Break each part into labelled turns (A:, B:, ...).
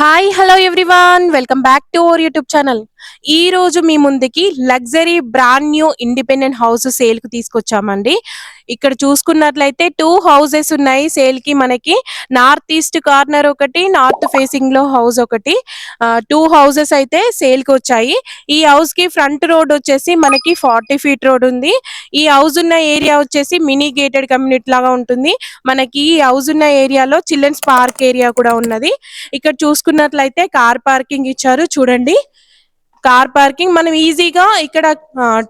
A: Hi, hello everyone. Welcome back to our YouTube channel. ఈ రోజు మీ ముందుకి luxury brand new independent house sale కు తీసుకొచ్చామండి ఇక్కడ చూసుకున్నట్లయితే టూ హౌసెస్ ఉన్నాయి సేల్ కి మనకి నార్త్ ఈస్ట్ కార్నర్ ఒకటి నార్త్ ఫేసింగ్ లో హౌస్ ఒకటి టూ హౌసెస్ అయితే సేల్ కి వచ్చాయి ఈ హౌస్ కి ఫ్రంట్ రోడ్ వచ్చేసి మనకి ఫార్టీ ఫీట్ రోడ్ ఉంది ఈ హౌస్ ఉన్న ఏరియా వచ్చేసి మినీ గేటెడ్ కమ్యూనిటీ లాగా ఉంటుంది మనకి ఈ హౌస్ ఉన్న ఏరియాలో చిల్డ్రన్స్ పార్క్ ఏరియా కూడా ఉన్నది ఇక్కడ చూసుకున్నట్లయితే కార్ పార్కింగ్ ఇచ్చారు చూడండి కార్ పార్కింగ్ మనం ఈజీగా ఇక్కడ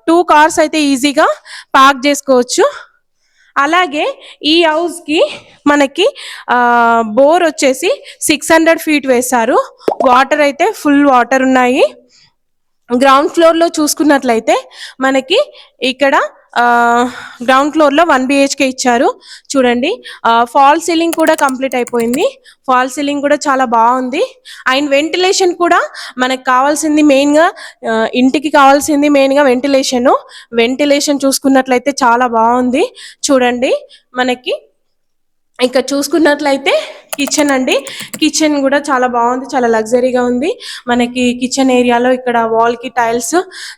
A: టూ కార్స్ అయితే ఈజీగా పార్క్ చేసుకోవచ్చు అలాగే ఈ హౌస్కి మనకి బోర్ వచ్చేసి సిక్స్ హండ్రెడ్ ఫీట్ వేశారు వాటర్ అయితే ఫుల్ వాటర్ ఉన్నాయి గ్రౌండ్ ఫ్లోర్లో చూసుకున్నట్లయితే మనకి ఇక్కడ గ్రౌండ్ ఫ్లోర్లో వన్ బిహెచ్కే ఇచ్చారు చూడండి ఫాల్ సీలింగ్ కూడా కంప్లీట్ అయిపోయింది ఫాల్ సీలింగ్ కూడా చాలా బాగుంది అండ్ వెంటిలేషన్ కూడా మనకు కావాల్సింది మెయిన్గా ఇంటికి కావాల్సింది మెయిన్గా వెంటిలేషను వెంటిలేషన్ చూసుకున్నట్లయితే చాలా బాగుంది చూడండి మనకి ఇక్కడ చూసుకున్నట్లయితే కిచెన్ అండి కిచెన్ కూడా చాలా బాగుంది చాలా లగ్జరీగా ఉంది మనకి కిచెన్ ఏరియాలో ఇక్కడ వాల్ కి టైల్స్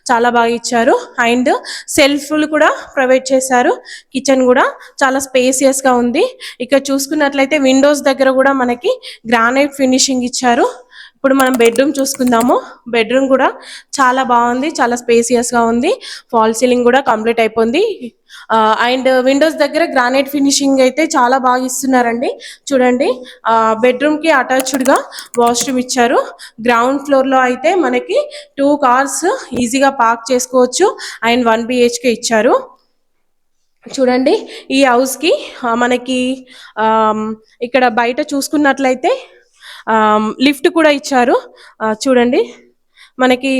A: చాలా బాగా ఇచ్చారు అండ్ సెల్ఫ్లు కూడా ప్రొవైడ్ చేశారు కిచెన్ కూడా చాలా స్పేసియస్ గా ఉంది ఇక్కడ చూసుకున్నట్లయితే విండోస్ దగ్గర కూడా మనకి గ్రానైట్ ఫినిషింగ్ ఇచ్చారు ఇప్పుడు మనం బెడ్రూమ్ చూసుకుందాము బెడ్రూమ్ కూడా చాలా బాగుంది చాలా స్పేసియస్గా ఉంది ఫాల్ సీలింగ్ కూడా కంప్లీట్ అయిపోయింది అండ్ విండోస్ దగ్గర గ్రానైట్ ఫినిషింగ్ అయితే చాలా బాగా ఇస్తున్నారండి చూడండి బెడ్రూమ్కి అటాచ్డ్గా వాష్రూమ్ ఇచ్చారు గ్రౌండ్ ఫ్లోర్లో అయితే మనకి టూ కార్స్ ఈజీగా పార్క్ చేసుకోవచ్చు అండ్ వన్ బిహెచ్కే ఇచ్చారు చూడండి ఈ హౌస్కి మనకి ఇక్కడ బయట చూసుకున్నట్లయితే లిఫ్ట్ కూడా ఇచ్చారు చూడండి మనకి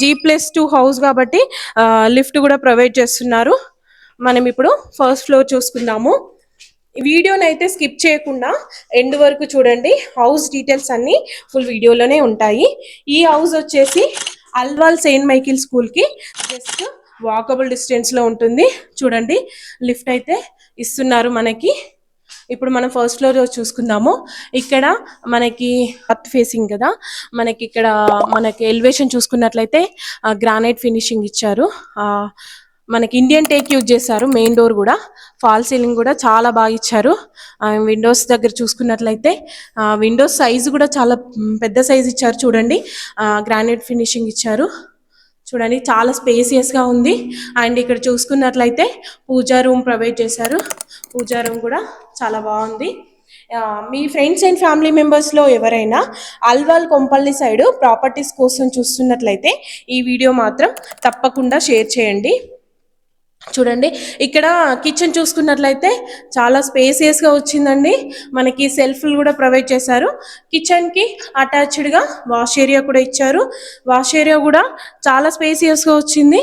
A: జీ ప్లస్ టూ హౌస్ కాబట్టి లిఫ్ట్ కూడా ప్రొవైడ్ చేస్తున్నారు మనం ఇప్పుడు ఫస్ట్ ఫ్లోర్ చూసుకుందాము వీడియోని అయితే స్కిప్ చేయకుండా ఎండ్ వరకు చూడండి హౌస్ డీటెయిల్స్ అన్నీ ఫుల్ వీడియోలోనే ఉంటాయి ఈ హౌస్ వచ్చేసి అల్వాల్ సెయింట్ మైకిల్ స్కూల్కి జస్ట్ వాకబుల్ డిస్టెన్స్లో ఉంటుంది చూడండి లిఫ్ట్ అయితే ఇస్తున్నారు మనకి ఇప్పుడు మనం ఫస్ట్ ఫ్లోర్ చూసుకుందాము ఇక్కడ మనకి అర్త్ ఫేసింగ్ కదా మనకి ఇక్కడ మనకి ఎలివేషన్ చూసుకున్నట్లయితే గ్రానైట్ ఫినిషింగ్ ఇచ్చారు మనకి ఇండియన్ టేక్ యూజ్ చేశారు మెయిన్ డోర్ కూడా ఫాల్ సీలింగ్ కూడా చాలా బాగా ఇచ్చారు విండోస్ దగ్గర చూసుకున్నట్లయితే విండోస్ సైజు కూడా చాలా పెద్ద సైజు ఇచ్చారు చూడండి గ్రానైట్ ఫినిషింగ్ ఇచ్చారు చూడండి చాలా స్పేసియస్గా ఉంది అండ్ ఇక్కడ చూసుకున్నట్లయితే పూజా రూమ్ ప్రొవైడ్ చేశారు పూజా రూమ్ కూడా చాలా బాగుంది మీ ఫ్రెండ్స్ అండ్ ఫ్యామిలీ మెంబర్స్లో ఎవరైనా అల్వాల్ కొంపల్లి సైడు ప్రాపర్టీస్ కోసం చూస్తున్నట్లయితే ఈ వీడియో మాత్రం తప్పకుండా షేర్ చేయండి చూడండి ఇక్కడ కిచెన్ చూసుకున్నట్లయితే చాలా స్పేసియస్గా వచ్చిందండి మనకి సెల్ఫ్లు కూడా ప్రొవైడ్ చేశారు కిచెన్కి అటాచ్డ్గా వాష్ ఏరియా కూడా ఇచ్చారు వాష్ ఏరియా కూడా చాలా స్పేసియస్గా వచ్చింది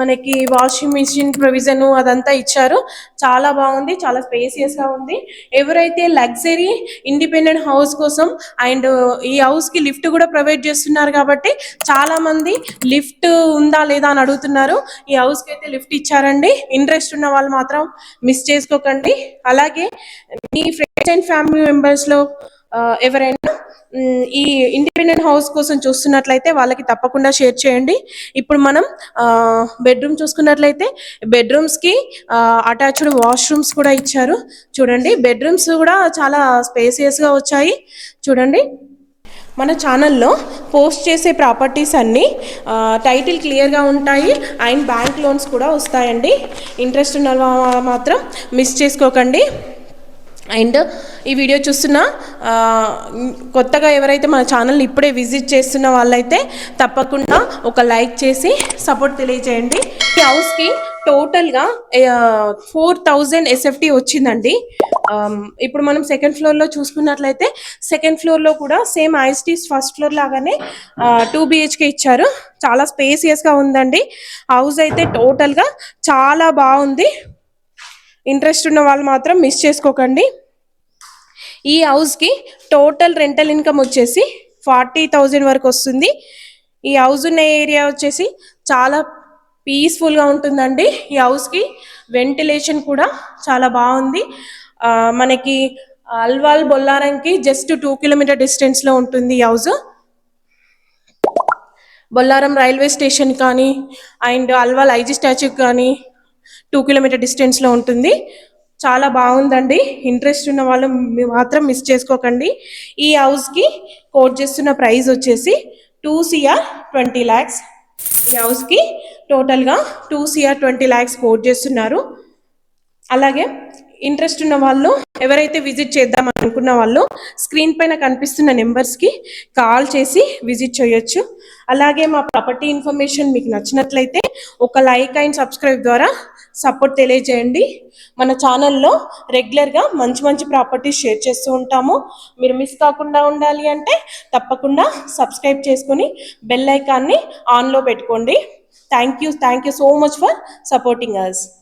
A: మనకి వాషింగ్ మిషన్ ప్రొవిజన్ అదంతా ఇచ్చారు చాలా బాగుంది చాలా స్పేసియస్గా ఉంది ఎవరైతే లగ్జరీ ఇండిపెండెంట్ హౌస్ కోసం అండ్ ఈ హౌస్కి లిఫ్ట్ కూడా ప్రొవైడ్ చేస్తున్నారు కాబట్టి చాలామంది లిఫ్ట్ ఉందా లేదా అని అడుగుతున్నారు ఈ హౌస్కి అయితే లిఫ్ట్ ఇచ్చారు చేసుకోనండి ఇంట్రెస్ట్ ఉన్న వాళ్ళు మాత్రం మిస్ చేసుకోకండి అలాగే మీ ఫ్రెండ్స్ అండ్ ఫ్యామిలీ మెంబర్స్లో ఎవరైనా ఈ ఇండిపెండెంట్ హౌస్ కోసం చూస్తున్నట్లయితే వాళ్ళకి తప్పకుండా షేర్ చేయండి ఇప్పుడు మనం బెడ్రూమ్ చూసుకున్నట్లయితే బెడ్రూమ్స్కి అటాచ్డ్ వాష్రూమ్స్ కూడా ఇచ్చారు చూడండి బెడ్రూమ్స్ కూడా చాలా స్పేసియస్గా వచ్చాయి చూడండి మన ఛానల్లో పోస్ట్ చేసే ప్రాపర్టీస్ అన్నీ టైటిల్ క్లియర్గా ఉంటాయి అండ్ బ్యాంక్ లోన్స్ కూడా వస్తాయండి ఇంట్రెస్ట్ ఉన్న మాత్రం మిస్ చేసుకోకండి అండ్ ఈ వీడియో చూస్తున్న కొత్తగా ఎవరైతే మన ఛానల్ని ఇప్పుడే విజిట్ చేస్తున్న వాళ్ళైతే తప్పకుండా ఒక లైక్ చేసి సపోర్ట్ తెలియజేయండి హౌస్కి టోటల్గా ఫోర్ థౌజండ్ ఎస్ఎఫ్టీ వచ్చిందండి ఇప్పుడు మనం సెకండ్ ఫ్లోర్లో చూసుకున్నట్లయితే సెకండ్ ఫ్లోర్లో కూడా సేమ్ ఐఎస్టీస్ ఫస్ట్ ఫ్లోర్ లాగానే టూ బిహెచ్కే ఇచ్చారు చాలా స్పేసియస్గా ఉందండి హౌస్ అయితే టోటల్గా చాలా బాగుంది ఇంట్రెస్ట్ ఉన్న వాళ్ళు మాత్రం మిస్ చేసుకోకండి ఈ హౌస్కి టోటల్ రెంటల్ ఇన్కమ్ వచ్చేసి ఫార్టీ థౌజండ్ వరకు వస్తుంది ఈ హౌస్ ఉన్న ఏరియా వచ్చేసి చాలా పీస్ఫుల్గా ఉంటుందండి ఈ హౌస్కి వెంటిలేషన్ కూడా చాలా బాగుంది మనకి అల్వాల్ బొల్లారంకి జస్ట్ టూ కిలోమీటర్ డిస్టెన్స్లో ఉంటుంది ఈ హౌస్ బొల్లారం రైల్వే స్టేషన్ కానీ అండ్ అల్వాల్ ఐజీ స్టాచ్యూ కానీ టూ కిలోమీటర్ డిస్టెన్స్లో ఉంటుంది చాలా బాగుందండి ఇంట్రెస్ట్ ఉన్న వాళ్ళు మాత్రం మిస్ చేసుకోకండి ఈ హౌస్కి కోట్ చేస్తున్న ప్రైస్ వచ్చేసి టూ సిఆర్ ట్వంటీ ల్యాక్స్ ఈ హౌస్కి టోటల్గా two CR twenty lakhs quote చేస్తున్నారు అలాగే ఇంట్రెస్ట్ ఉన్న వాళ్ళు ఎవరైతే విజిట్ చేద్దాం అనుకున్న వాళ్ళు స్క్రీన్ పైన కనిపిస్తున్న నెంబర్స్కి కాల్ చేసి విజిట్ చేయొచ్చు అలాగే మా ప్రాపర్టీ ఇన్ఫర్మేషన్ మీకు నచ్చినట్లయితే ఒక లైక్ అండ్ సబ్స్క్రైబ్ ద్వారా సపోర్ట్ తెలియజేయండి మన ఛానల్లో రెగ్యులర్గా మంచి మంచి ప్రాపర్టీస్ షేర్ చేస్తూ ఉంటాము మీరు మిస్ కాకుండా ఉండాలి అంటే తప్పకుండా సబ్స్క్రైబ్ చేసుకుని బెల్ ఐకాన్ని ఆన్లో పెట్టుకోండి Thank you. Thank you so much for supporting us.